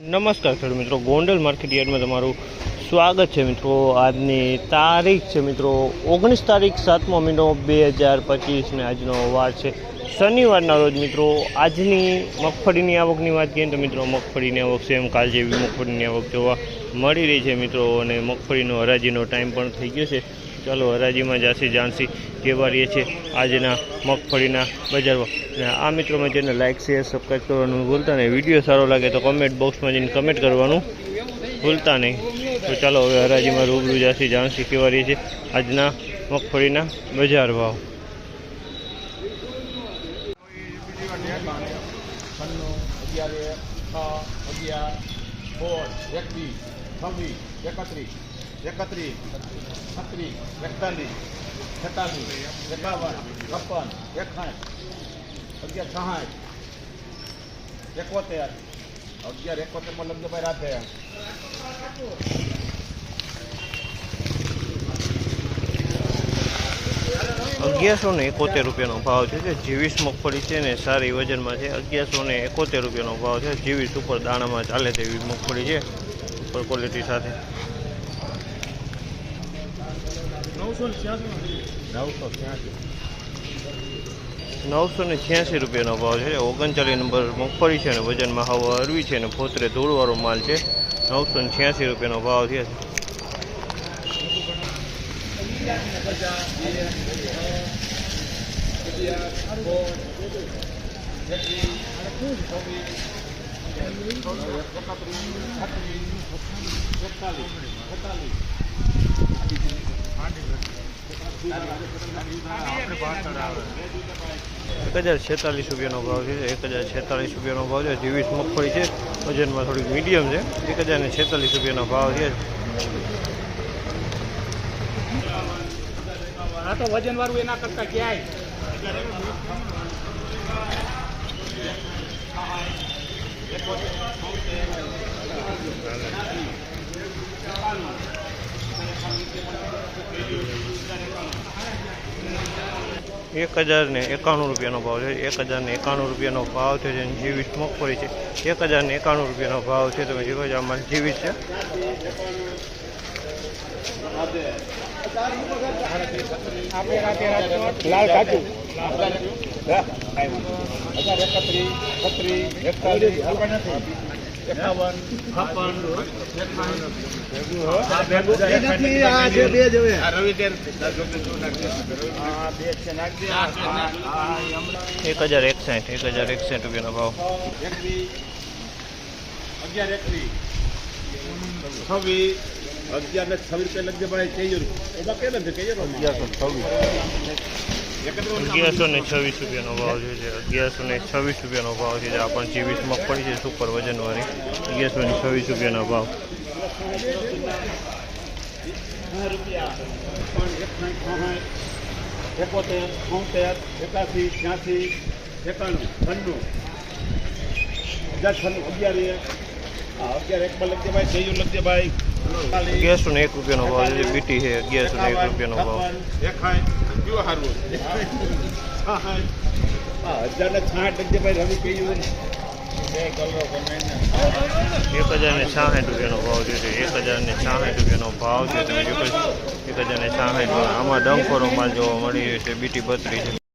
નમસ્કાર ખેડૂત મિત્રો, ગોંડલ માર્કેટ યાર્ડમાં તમારું સ્વાગત છે મિત્રો. આજની તારીખ છે મિત્રો, ઓગણીસ તારીખ સાતમો મહિનો બે હજાર પચીસને આજનો વાર છે. શનિવારના રોજ મિત્રો, આજની મગફળીની આવકની વાત કરીએ તો મિત્રો, મગફળીની આવક સેમ કાલ જેવી મગફળીની આવક જોવા મળી રહી છે મિત્રો. અને મગફળીનો હરાજીનો ટાઈમ પણ થઈ ગયો છે. ચાલો હરાજીમાં જાસી જાણસી કેવારીએ છીએ આજના મગફળીના બજારમાં. આ મિત્રોમાં જેને લાઇક શેર સબસ્ક્રાઈબ કરવાનું ભૂલતા નહીં. વીડિયો સારો લાગે તો કમેન્ટ બોક્સમાં જઈને કમેન્ટ કરવાનું ભૂલતા નહીં. તો ચાલો હવે હરાજીમાં રૂબરૂ જાસી જાણસી કેવારીએ છીએ આજના મગફળીના બજાર ભાવ. અગિયાર છ, અગિયાર સોળ એકવીસ, છવ્વીસ, એકત્રીસ. એકત્રીસ, છત્રીસ, એકતાલીસ, છેતાલીસ, એકાવન, છપ્પન, એકસઠ, અગિયાર છાસઠ એકોતેર, અગિયાર એકોતેરમાં લગ્નભાઈ રાધે અગિયારસો ને એકોતેર રૂપિયાનો ભાવ છે જે જીવીસ મગફળી છે ને સારી વજનમાં છે. અગિયારસો ને એકોતેર રૂપિયાનો ભાવ છે. જીવીસ ઉપર દાણામાં ચાલે તેવી મગફળી છે. ઉપર ક્વોલિટી સાથે. નવસો ને છ્યાસી. રૂપિયાનો ભાવ છે. ઓગણચાલીસ નંબર મગફળી છે અને વજનમાં હવા અરવી છે ને ફોતરે ધૂળવાળો માલ છે. નવસો ને છ્યાસી રૂપિયાનો ભાવ છે. એક હજાર છેતાલીસ રૂપિયાનો ભાવ છે, એક હજાર છેતાલીસ રૂપિયાનો ભાવ છે જીવીસ મગફળી છે, વજનમાં થોડીક મીડિયમ છે, એક હજાર ને છેતાલીસ રૂપિયાનો ભાવ છે. આ તો વજન વાળું એના એક હજાર ને એકાણું રૂપિયાનો ભાવ છે. એક હજાર ને એકાણું રૂપિયાનો ભાવ છે જેને જીવીસ મગફળી છે. એક હજાર ને એકાણું રૂપિયાનો ભાવ છે. તમે જોવો છો અમારે જીવીસ છે. લાલ કાચું હજાર એકત્રીસ છત્રીસ એકતાલીસ એકાવન છપ્પન એક હજાર એકસાઠ એક હજાર એકસઠ રૂપિયાનો ભાવ અગિયાર એકવીસ છવ્વીસ અગિયાર ને છવ્વીસ રૂપિયા લગજે ભાઈ કેજો એમાં કે નથી કેજો અગિયારસો છવ્વીસ અગિયારસો ને છવ્વીસ રૂપિયાનો ભાવ છે જે અગિયારસો ને છવ્વીસ રૂપિયાનો ભાવ છે જે આપણને જીવીસ મગફળી છે સુપર વજનવાળી અગિયારસો ને છવ્વીસ રૂપિયાનો ભાવ. એકોતેર છોતેર એકાસી, છ્યાસી, એકાણું, છન્નું. અગિયાર છન્નું અગિયાર એક હા, અગિયાર એકમાં લખજે ભાઈ ભાઈ. અગિયારસો ને એક રૂપિયાનો ભાવ છે બીટી છે, અગિયારસો ને એક રૂપિયાનો ભાવ. એક હજાર ને છાસઠ રૂપિયાનો ભાવ છે એક હજાર ને છાસઠ રૂપિયાનો ભાવ છે એક હજાર ને છાસઠ આમાં ડંખોરો માલ જોવા મળી રહ્યો છે, બીટી બત્રીસ